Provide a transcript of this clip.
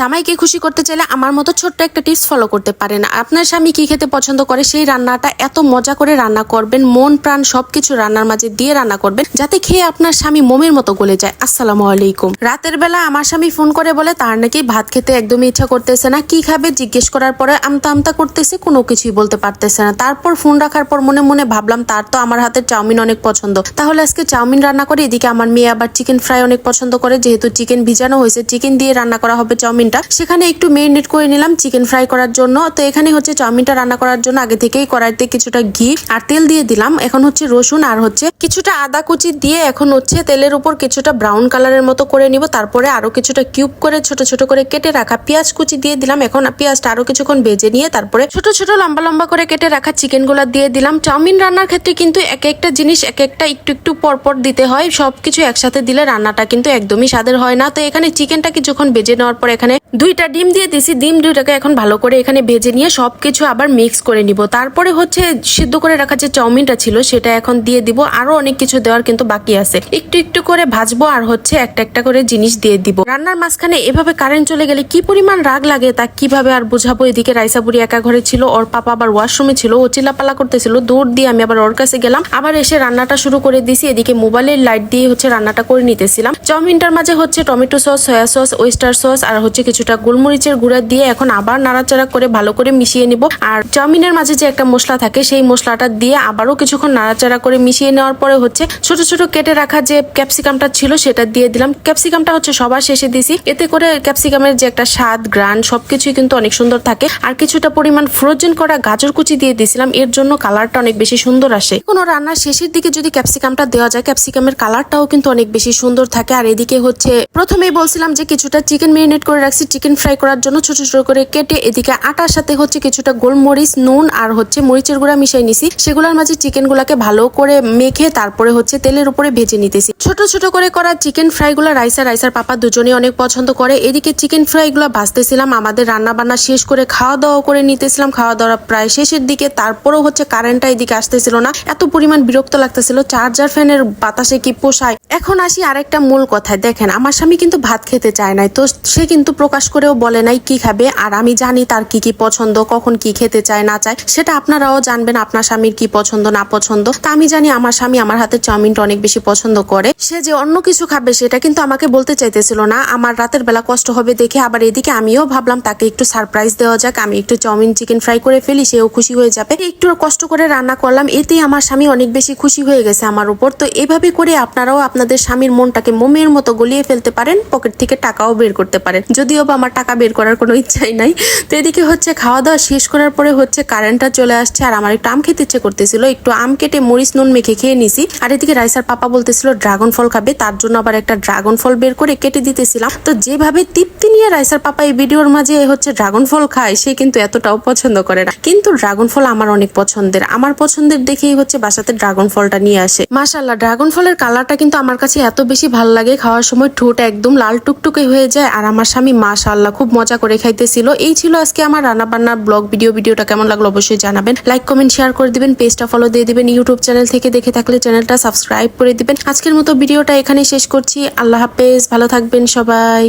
জামাইকে খুশি করতে চাইলে আমার মতো ছোট্ট একটা টিপস ফলো করতে পারেন। আপনার স্বামী কি খেতে পছন্দ করে? সেই রান্নাটা এত মজা করে রান্না করবেন, মন প্রাণ সবকিছু রান্নার মাঝে দিয়ে রান্না করবেন, যাতে খেয়ে আপনার স্বামী মোমের মতো গলে যায়। আসসালামু আলাইকুম। রাতের বেলা আমার স্বামী ফোন করে বলে, তার নাকি ভাত খেতে একদমই ইচ্ছা করতেছে না। কি খাবে? জিজ্ঞেস করার পরে আমতা আমতা করতেছে, কোনো কিছুই বলতে পারতেছে না। তারপর ফোন রাখার পর মনে মনে ভাবলাম, তার তো আমার হাতের চাউমিন অনেক পছন্দ। তাহলে আজকে চাউমিন রান্না করে এদিকে আমার মেয়ে আবার চিকেন ফ্রাই অনেক পছন্দ করে। যেহেতু চিকেন ভিজানো হয়েছে চিকেন দিয়ে রান্না করা হবে চাউমিনটা সেখানে একটু মেরিনেট করে নিলাম চিকেন ফ্রাই করার জন্য। তো এখানে হচ্ছে চাউমিনটা রান্না করার জন্য আগে থেকেই কড়াইতে কিছুটা ঘি আর তেল দিয়ে দিলাম। এখন হচ্ছে রসুন আর হচ্ছে কিছুটা আদা কুচি দিয়ে এখন হচ্ছে তেলের উপর কিছুটা ব্রাউন কালারের মতো করে নিব। তারপরে আরও কিছুটা কিউব করে ছোট ছোট করে কেটে রাখা পেঁয়াজ কুচি দিয়ে দিলাম। এখন পেঁয়াজটা আরও কিছুক্ষণ ভেজে নিয়ে তারপরে ছোট ছোট লম্বা লম্বা করে কেটে রাখা চিকেনগুলা দিয়ে দিলাম। চাউমিন রান্নার ক্ষেত্রে কিন্তু এক একটা জিনিস, এক একটা একটু একটু পরপর দিতে হয়। সবকিছু একসাথে দিলে রান্নাটা কিন্তু একদমই স্বাদের হয় না। তো এখানে চিকেনটা কিছুক্ষণ ভেজে নেওয়ার পর এখানে দুইটা ডিম দিয়ে দিছি, ডিম দুইটাকে এখন ভালো করে এখানে ভেজে নিয়ে সবকিছু আবার মিক্স করে নিব। তারপরে হচ্ছে সিদ্ধ করে রাখা যে চাউমিনটা ছিল, সেটা এখন দিয়ে দিব। আরও অনেক কিছু দেওয়ার কিন্তু বাকি আছে। একটু একটু করে ভাজবো আর হচ্ছে একটা একটা করে জিনিস দিয়ে দিব। রান্নার মাঝখানে এভাবে কারেন্ট চলে গেলে কি পরিমাণ রাগ লাগে তা কীভাবে আর বুঝাবো? এদিকে রাইসা বুড়ি একা ঘরে ছিল, ওর পাপা আবার ওয়াশরুমে ছিল, ও চিল্লাপালা করতেছিল। দৌড় দিয়ে আমি আবার ওর কাছে গেলাম। আবার এসে রান্নাটা শুরু করে দিছি। এদিকে মোবাইলের লাইট দিয়ে হচ্ছে রান্নাটা করে নিতেছিলাম। চাউমিনটার মাঝে হচ্ছে tomato sauce, soya sauce oyster sauce আর হচ্ছে কিছুটা গোলমরিচের গুঁড়া দিয়ে এখন আবার নাড়াচাড়া করে ভালো করে মিশিয়ে নিব। আর চাউমিনের মাঝে যে একটা মশলা থাকে, সেই মশলাটা দিয়ে আবারও কিছুক্ষণ নাড়াচাড়া করে মিশিয়ে নেওয়ার পরে হচ্ছে ছোট ছোট কেটে রাখা যে ক্যাপসিকামটা ছিল, সেটা দিয়ে দিলাম। ক্যাপসিকামটা হচ্ছে সবার শেষে দিছি। এতে করে ক্যাপসিকামের যে একটা স্বাদ, গ্রান, সবকিছুই কিন্তু অনেক সুন্দর থাকে। আর কিছুটা পরিমাণ ফ্রোজেন করা গাজর কুচি দিয়ে দিছিলাম। এর জন্য কালারটা অনেক বেশি সুন্দর আসে। কোনো রান্নার শেষের দিকে যদি ক্যাপসিকামটা দেওয়া যায়, ক্যাপসিকামের কালারটাও কিন্তু অনেক বেশি সুন্দর থাকে। আর এদিকে হচ্ছে প্রথমেই বলছিলাম যে কিছুটা চিকেন মেরিনেট করে রাখছি চিকেন ফ্রাই করার জন্য ছোট ছোট করে কেটে এদিকে আটার সাথে হচ্ছে কিছুটা গোলমরিচ, নুন আর হচ্ছে মরিচের গুঁড়া মিশিয়ে নিছি। সেগুলোর মাঝে চিকেন গুলাকে ভালো করে মেখে তারপরে হচ্ছে তেলের উপরে ভেজে নিতেছি। ছোট ছোট করে করা চিকেন ফ্রাই গুলা রাইসা, রাইসার পাপা দুজনেই অনেক পছন্দ করে। এদিকে চিকেন ফ্রাই গুলা ভাজতেছিলাম, আমাদের রান্না বান্না শেষ করে খাওয়া দাওয়া করে নিতেছিলাম। খাওয়া দাওয়া প্রায় শেষের দিকে, তারপরেও হচ্ছে কারেন্টটা এদিকে আসতেছিল না। এত পরিমাণ বিরক্ত লাগতেছিল চার্জার ফ্যানের বাতাসে কি পোষায়। এখন আসি আরেকটা মূল কথায়। দেখেন, আমার স্বামী কিন্তু ভাত খেতে চায় নাই, তো সে কিন্তু প্রকাশ করেও বলে নাই কি খাবে, আর আমি জানি তার কি কি পছন্দ, কখন কি খেতে চায়, না চায়, সেটা আপনারাও জানবেন আপনার স্বামীর কি পছন্দ, না পছন্দ। তা আমি জানি আমার স্বামী আমার হাতের চাউমিনটা অনেক বেশি পছন্দ করে। সে যে অন্য কিছু খাবে, সেটা কিন্তু আমাকে বলতে চাইতেছিল না। আমার রাতের বেলা কষ্ট হবে দেখে আবার এদিকে আমিও ভাবলাম তাকে একটু সারপ্রাইজ দেওয়া যাক। আমি একটু চাউমিন চিকেন ফ্রাই করে ফেলি, সেও খুশি হয়ে যাবে। একটু কষ্ট করে রান্না করলাম, এতেই আমার স্বামী অনেক বেশি খুশি হয়ে গেছে আমার উপর। তো এভাবে করে আপনারাও আপনাদের স্বামীর মনটাকে মোমের মতো গলিয়ে ফেলতে পারেন পকেট থেকে টাকাও বের করতে পারেন। যদিও বা আমার টাকা বের করার কোনো ইচ্ছাই নাই। তো এদিকে হচ্ছে খাওয়া দাওয়া শেষ করার পরে হচ্ছে কারেন্টটা চলে আসছে আর আমার একটু আম খেতে ইচ্ছে করতেছিল। একটু আম কেটে মরিচ, নুন মেখে খেয়ে নিছি। আর এদিকে রাইসার পাপা বলতেছিল ড্রাগন ফল খাবে। তার জন্য আবার একটা ড্রাগন ফল বের করে কেটে দিতেছিলাম। তো যেভাবে তৃপ্তি নিয়ে রাইসার পাপা এই ভিডিওর মাঝে হচ্ছে ড্রাগন ফল খায়, সে কিন্তু এতটাও পছন্দ করে না। কিন্তু ড্রাগন ফল আমার অনেক পছন্দের। আমার পছন্দের দেখেই হচ্ছে বাসাতে ড্রাগন ফলটা নিয়ে আসে। মাশাল্লাহ ড্রাগন ফলের কালারটা কিন্তু আমার কাছে এত বেশি ভালো লাগে। খাওয়ার সময় ঠোঁট একদম লাল টুকটুকে হয়ে যায়। আর আমার স্বামী মাশাল্লাহ খুব মজা করে খাইতেছিল। এই ছিল আজকে আমার রান্না বান্নার ব্লগ ভিডিও। ভিডিওটা কেমন লাগল অবশ্যই জানাবেন। লাইক কমেন্ট শেয়ার করে দিবেন পেজটা ফলো দিয়ে দিবেন ইউটিউব চ্যানেল থেকে দেখে থাকলে চ্যানেলটা সাবস্ক্রাইব করে দিবেন। আজকের মতো ভিডিওটা এখানে শেষ করছি। আল্লাহ হাফেজ, ভালো থাকবেন সবাই।